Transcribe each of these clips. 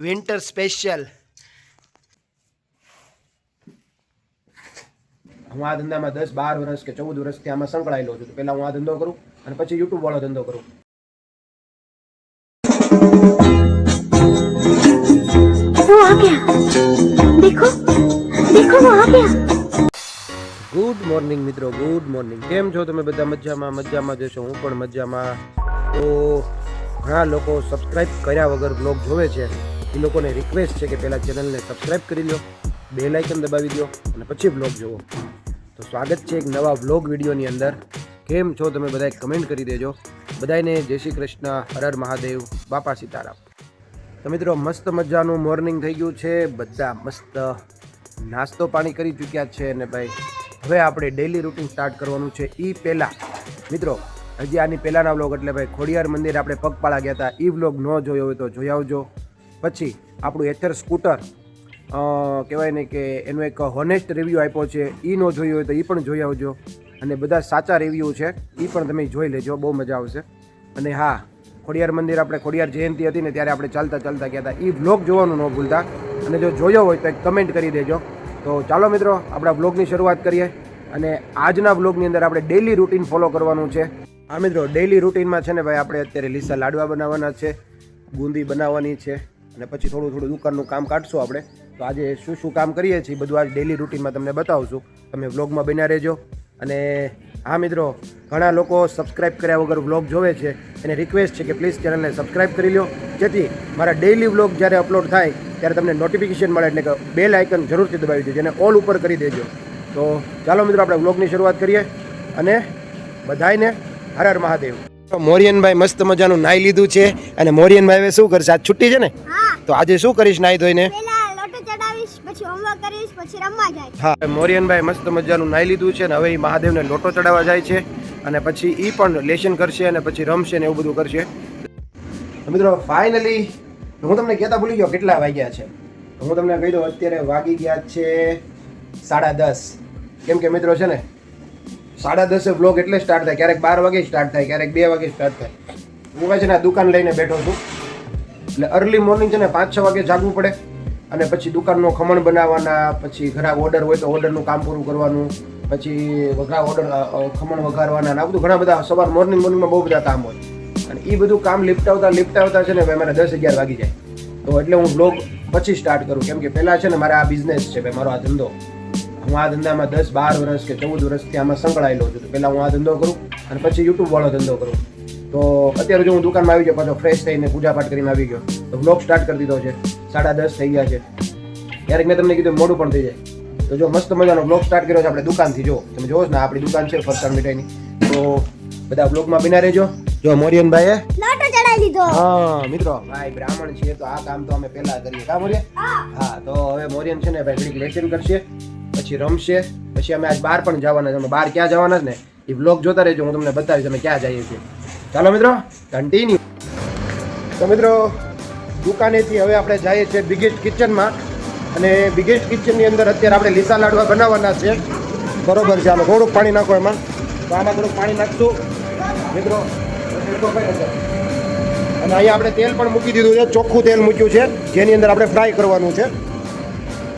Winter special હું આ ધંધામાં દસ બાર વર્ષ કે ચૌદ વર્ષથી આમાં સંકળાયેલો છું. પહેલાં હું આ ધંધો કરું અને પછી યુટ્યુબ યુટ્યુબવાળો ધંધો કરું. ગુડ મોર્નિંગ મિત્રો ગુડ મોર્નિંગ કેમ છો તમે બધા? મજામાં મજામાં જશો હું પણ મજામાં. તો ઘણા લોકો સબસ્ક્રાઈબ કર્યા વગર બ્લોગ જોવે છે. એ લોકોને રિક્વેસ્ટ છે કે પહેલાં ચેનલને સબસ્ક્રાઈબ કરી લો બે લાઇકન દબાવી દો અને પછી બ્લોગ જુઓ તો સ્વાગત છે એક નવા બ્લોગ વિડીયોની અંદર. કેમ છો તમે બધાએ કમેન્ટ કરી દેજો. બધાને જય શ્રી કૃષ્ણ, હર હર મહાદેવ, બાપા સીતારામ. તો મિત્રો, મસ્ત મજાનું મોર્નિંગ થઈ ગયું છે. બધા મસ્ત નાસ્તો પાણી કરી ચૂક્યા છે અને ભાઈ, હવે આપણે ડેઈલી રૂટીન સ્ટાર્ટ કરવાનું છે એ પહેલાં. મિત્રો, હજી આની પહેલાંના વ્લોગ એટલે ભાઈ ખોડિયાર મંદિર આપણે પગપાળા ગયા હતા એ વ્લોગ ન જોયો હોય તો જોઈ આવજો. પછી આપણું એથર સ્કૂટર કહેવાય ને કે એનો એક હોનેસ્ટ રિવ્યૂ આપ્યો છે. એ ન જોયું હોય તો એ પણ જોઈ આવજો. અને બધા સાચા રિવ્યૂ છે એ પણ તમે જોઈ લેજો, બહુ મજા આવશે. અને હા, ખોડિયાર મંદિર આપણે ખોડિયાર જયંતિ હતી ને ત્યારે આપણે ચાલતા ચાલતા ગયા હતા. એ વ્લોગ જોવાનું ન ભૂલતા. અને જો જોયો હોય તો એક કમેન્ટ કરી દેજો. તો ચાલો મિત્રો, આપણા વ્લોગની શરૂઆત કરીએ. અને આજના બ્લોગની અંદર આપણે ડેઈલી રૂટીન ફોલો કરવાનું છે. હા મિત્રો ડેલી રૂટીનમાં છે ને ભાઈ, આપણે અત્યારે લીસા લાડવા બનાવવાના છે, બુંદી બનાવવાની છે. અને પછી થોડું થોડું દુકાનનું કામ કાઢશું આપણે, તો આજે શું શું કામ કરીએ છીએ બધું આજ ડેલી રૂટીનમાં તમને બતાવશું. તમે વ્લોગમાં બન્યા રહેજો. અને હા મિત્રો, ઘણા લોકો સબસ્ક્રાઇબ કર્યા વગર વ્લોગ જોવે છે. એને રિક્વેસ્ટ છે કે પ્લીઝ ચેનલને સબસ્ક્રાઇબ કરી લો જેથી મારા ડેઈલી વ્લોગ જ્યારે અપલોડ થાય, ત્યારે તમને નોટિફિકેશન મળે એટલે કે બેલ આઇકન જરૂરથી દબાવી દેજો અને ઓલ ઉપર કરી દેજો. તો ચાલો મિત્રો, આપણે વ્લોગની શરૂઆત કરીએ. અને બધાયને હર હર મહાદેવ. મોરિયનભાઈ મસ્ત મજાનું નાઈ લીધું છે. અને મોરિયનભાઈ હવે શું કરશે? આજ છુટ્ટી છે ને? તો આજે શું કરીશ નાઈ ધોઈને? હા મોરિયનભાઈ મસ્ત મજાનું નાઈ લીધું છે અને હવે એ મહાદેવને લોટો ચડાવવા જાય છે. અને પછી એ પણ લેશન કરશે અને પછી રમશે ને એવું બધું કરશે. મિત્રો ફાઇનલી હું તમને કહેતા ભૂલી ગયો કેટલા વાગ્યા છે. હું તમને કહી દઉં અત્યારે વાગી ગયા છે સાડા દસ. કેમ કે મિત્રો છે ને સાડા દસે બ્લોગ એટલે સ્ટાર્ટ થાય. ક્યારેક બાર વાગે સ્ટાર્ટ થાય, ક્યારેક બે વાગે સ્ટાર્ટ થાય. હું છે ને આ દુકાન લઈને બેઠો છું. એટલે અર્લી મોર્નિંગ છે ને પાંચ છ વાગે જાગવું પડે. અને પછી દુકાનનો ખમણ બનાવવાના, પછી ઘણા ઓર્ડર હોય તો ઓર્ડરનું કામ પૂરું કરવાનું, પછી વઘા ઓર્ડર ખમણ વઘારવાના આ બધું ઘણા બધા સવાર મોર્નિંગ મોર્નિંગમાં બહુ બધા કામ હોય. અને એ બધું કામ લિપટાવતા લિપટાવતા છે ને ભાઈ મારે દસ અગિયાર વાગી જાય. તો એટલે હું બ્લોગ પછી સ્ટાર્ટ કરું. કેમ કે પહેલાં છે ને મારા આ બિઝનેસ છે ભાઈ, મારો આ ધંધો. હું આ ધંધામાં દસ, બાર વર્ષ કે ચૌદ વર્ષથી આમાં સંકળાયેલો છું. તો પહેલાં હું આ ધંધો કરું અને પછી યુટ્યુબ વાળો ધંધો કરું. તો અત્યારે જો હું દુકાનમાં આવી ગયો, પાછો ફ્રેશ થઈને પૂજા પાઠ કરીને આવી ગયો. તો બ્લોગ સ્ટાર્ટ કરી દીધો છે. સાડા દસ થઈ ગયા છે. ક્યારેક મેં તમને કીધું મોડું પણ થઈ જાય. તો જો મસ્ત મજાનો બ્લોગ સ્ટાર્ટ કર્યો છે આપણે દુકાનથી, જો. તમે જોવો ને આપણી દુકાન છે ફરસાણ મીઠાઈની તો બધા બ્લોગમાં બિના રહેજો. જો મોરિયનભાઈએ લીધો. હા મિત્રો. ભાઈ બ્રાહ્મણ છે તો આ કામ તો અમે પહેલા કરીએ. કા મોરિયન હા. તો હવે મોરિયન છે ને ભાઈ ઘડીક લેસન કરશે. પછી રમશે. પછી અમે આજ બહાર પણ જવાના છે. અમે બહાર ક્યાં જવાના છે ને એ બ્લોગ જોતા રહેજો. હું તમને બતાવીશ અમે ક્યાં જઈએ છીએ. ચાલો મિત્રો. કન્ટિન્યુ તો મિત્રો દુકાનેથી હવે આપણે જઈએ છીએ બિગેસ્ટ કિચનમાં અને બિગેસ્ટ કિચનની અંદર અત્યારે આપણે લીસા લાડવા બનાવવાના છે. બરોબર છે. આમાં થોડુંક પાણી નાખો એમાં. તો આમાં થોડુંક પાણી નાખશું. મિત્રો. અને અહીંયા આપણે તેલ પણ મૂકી દીધું છે. ચોખ્ખું તેલ મૂક્યું છે. જેની અંદર આપણે ફ્રાય કરવાનું છે.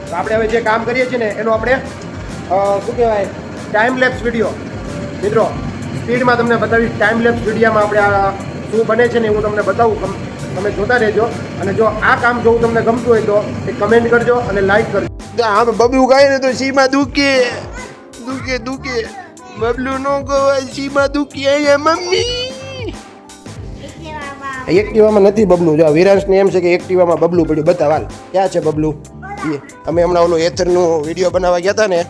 તો આપણે હવે જે કામ કરીએ છીએ ને, એનો આપણે શું કહેવાય ટાઈમ લેપ્સ વીડિયો મિત્રો સ્પીડમાં તમને બતાવીશ ટાઈમ લેપ્સ વિડીયામાં આપણે આ શું બને છે ને હું તમને બતાવું. તમે જોતા રહેજો. અને જો આ કામ જોવું તમને ગમતું હોય તો એ કમેન્ટ કરજો અને લાઈક કરજો. આમ બબલું ગાય ને તો સીમા દુખે. દુખે દુખે. બબલું નો ગવાય, સીમા દુખી. અહીંયા મમ્મી! એક્ટિવામાં નથી બબલું. જો વિરાંશને એમ છે કે એક્ટિવામાં બબલું પડ્યું. બતાવ હાલ. ક્યાં છે બબલું? એ અમે હમણાં ઓલું એથરનું વીડિયો બનાવવા ગયા હતા ને,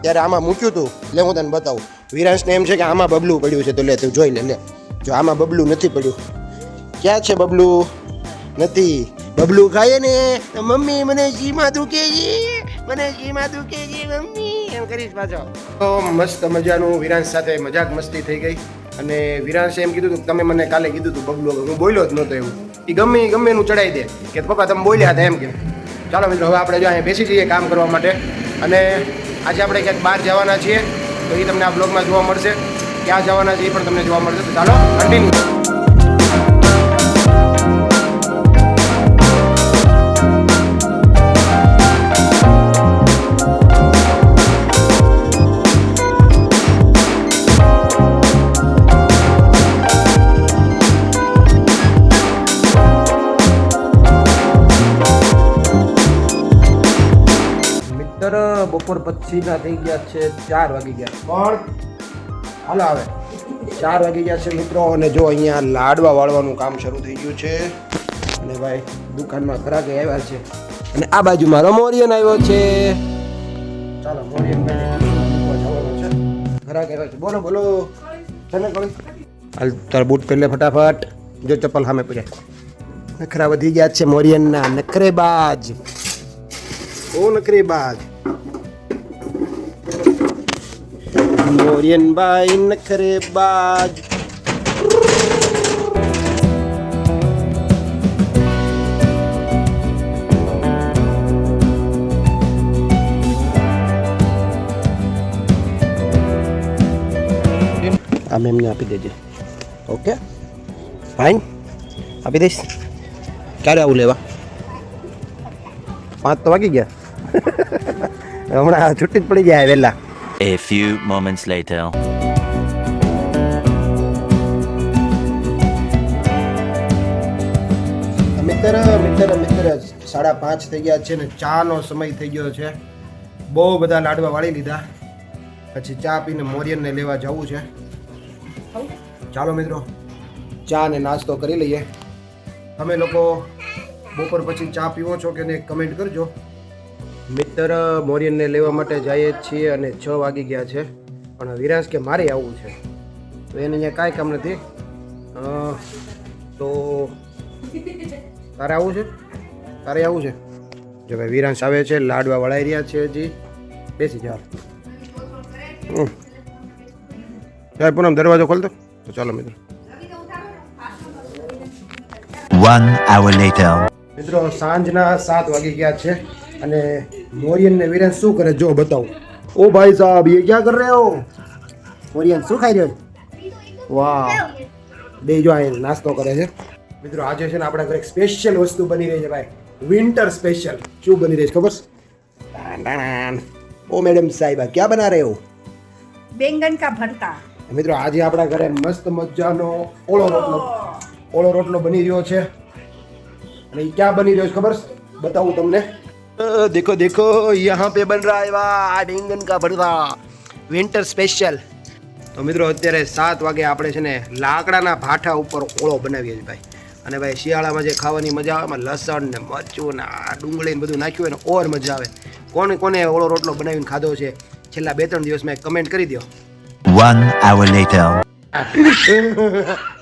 ત્યારે આમાં મૂક્યું હતું લે હું તને બતાવું. વિરાંશને એમ છે કે આમાં બબલું પડ્યું છે, તો લે તું જોઈ લે લે. જો આમાં બબલું નથી પડ્યું. ક્યાં છે બબલું? નથી. બબલું ખાય ને? મમ્મી, મને જીમાં દુખે છે. મને જીમાં દુખે છે, મમ્મી. એમ કરીશ પાછો. તો મસ્ત મજાનું વિરાંશ સાથે મજાક મસ્તી થઈ ગઈ. અને વિરાંશે એમ કીધું હતું તમે મને કાલે કીધું હતું પગલું હું બોલ્યો જ નહોતો એવું એ ગમે એ ગમે એનું ચડાવી દે. કે પપ્પા તમે બોલ્યા હતા એમ કે. ચાલો મિત્રો, હવે આપણે જો અહીંયા બેસી જઈએ કામ કરવા માટે. અને આજે આપણે ક્યાંક બહાર જવાના છીએ, તો એ તમને આ બ્લોગમાં જોવા મળશે. ક્યાં જવાના છે એ પણ તમને જોવા મળશે. તો ચાલો કન્ટિન્યુ બપોર પછીના થઈ ગયા છે ચાર વાગી ગયા. પણ હાલો આવે. ચાર વાગી ગયા છે મિત્રો અને જો અહીંયા લાડવા વાળવાનું કામ શરૂ થઈ ગયું છે. અને ભાઈ દુકાનમાં ગ્રાહક આવ્યા છે. અને આ બાજુ મારો મોરિયન આવ્યો છે. ચાલો મોરિયન ભાઈ આવ્યો છે. છે. બોલો બોલો. તને કળી હાલ તારા બૂટ પહેલે ફટાફટ. જો ચપ્પલ સામે પડ્યા નખરા વધી ગયા છે મોરિયનના. નખરેબાજ ઓ બાઈ નખરે બાજ. આ મેમને આપી દેજે. ઓકે? ફાઇન આપી દઈશ. ક્યારે આવું લેવા? પાંચ તો વાગી ગયા. હમણાં છૂટી જ પડી જાય વહેલા A few moments later. મિત્ર મિત્ર મિત્ર સાડા પાંચ થઈ ગયા છે ને ચાનો સમય થઈ ગયો છે. બહુ બધા લાડવા વાળી લીધા. પછી ચા પીને મોરિયનને લેવા જવું છે. ચાલો મિત્રો ચા ને નાસ્તો કરી લઈએ. તમે લોકો બપોર પછી ચા પીવો છો કે નહીં કમેન્ટ કરજો. મિત્ર મોરિયનને લેવા માટે જઈએ જ છીએ અને છ વાગી ગયા છે. પણ વિરાશ કે મારે આવવું છે. તો એને અહીંયા કાંઈ કામ નથી. તો તારે આવવું છે? તારે આવું છે? જો ભાઈ વિરાંશ આવે છે લાડવા વળાઈ રહ્યા છે હજી. બેસી જાવ. ચાલ પૂનમ દરવાજો ખોલતો તો. ચાલો મિત્રો. Hour later. મિત્રો સાંજના સાત વાગી ગયા છે અને મોરિયન ને વિરેન શું કરે જો બતાવું ઓ ભાઈ સાહેબ ये क्या कर रहे हो મોરિયન શું ખાઈ રહ્યો છે વાહ બે જો અહીં નાસ્તો કરે છે મિત્રો આજે છે ને આપણા ઘરે સ્પેશિયલ વસ્તુ બની રહી છે ભાઈ વિન્ટર સ્પેશિયલ શું બની રહી છે ખબર છે? ટાણ ટાણ. ઓ મેડમ સાહેબા ક્યાં બના રહે હો बैंगन का भरता મિત્રો આજે આપણા ઘરે મસ્ત મજાનો ઓળો રોટલો ઓળો રોટલો બની રહ્યો છે અને એ ક્યાં બની રહ્યો છે ખબર છે? બતાવું તમને અ, દેખો દેખો पे પે બન રહા હે વાહ બેંગન કા ભરતા વિન્ટર સ્પેશિયલ તો મિત્રો અત્યારે સાત વાગે આપણે છે ને લાકડાના ભાઠા ઉપર ઓળો બનાવીએ છીએ ભાઈ. અને ભાઈ શિયાળામાં જે ખાવાની મજા આવે એમાં લસણ ને મરચું ને આ ડુંગળી ને બધું નાખ્યું હોય ને ઓર મજા આવે. કોને કોને ઓળો રોટલો બનાવીને ખાધો છે છેલ્લા બે ત્રણ દિવસમાં કમેન્ટ કરી દો વન આવર લેટર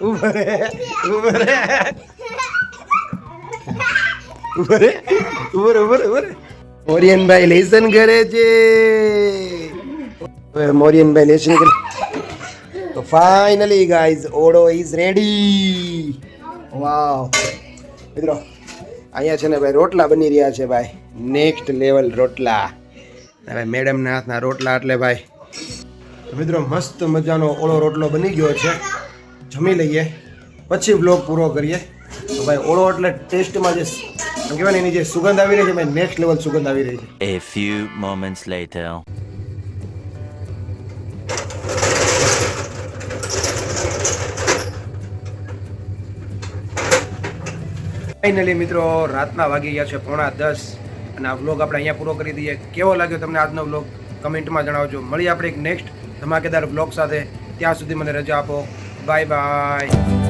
ઉભરે ઉભરે ઉભરે ઉભરે ઉભરે ઉભરે. મોરિયનભાઈ લેસન કરે છે. હવે મોરિયનભાઈ લેસન કરે તો ફાઇનલી ગાઈઝ ઓડો ઇઝ રેડી વાવ મિત્રો, અહીંયા છે ને ભાઈ રોટલા બની રહ્યા છે ભાઈ. નેક્સ્ટ લેવલ રોટલા. હવે મેડમના હાથના રોટલા એટલે ભાઈ. મિત્રો, મસ્ત મજાનો ઓળો રોટલો બની ગયો છે. જમી લઈએ. પછી બ્લોગ પૂરો કરીએ. તો ભાઈ, ઓળો એટલે ટેસ્ટમાં જે એમ કહેવાય એની જે સુગંધ આવી રહી છે મેં નેક્સ્ટ લેવલ સુગંધ આવી રહી છે. A few moments later finally મિત્રો રાતના વાગી ગયા છે પોણા દસ અને આ વ્લોગ આપણે અહીંયા પૂરો કરી દઈએ. કેવો લાગ્યો તમને આજનો વ્લોગ કમેન્ટમાં જણાવજો. મળીએ આપણે એક નેક્સ્ટ ધમાકેદાર વ્લોગ સાથે. ત્યાં સુધી મને રજા આપો. Bye bye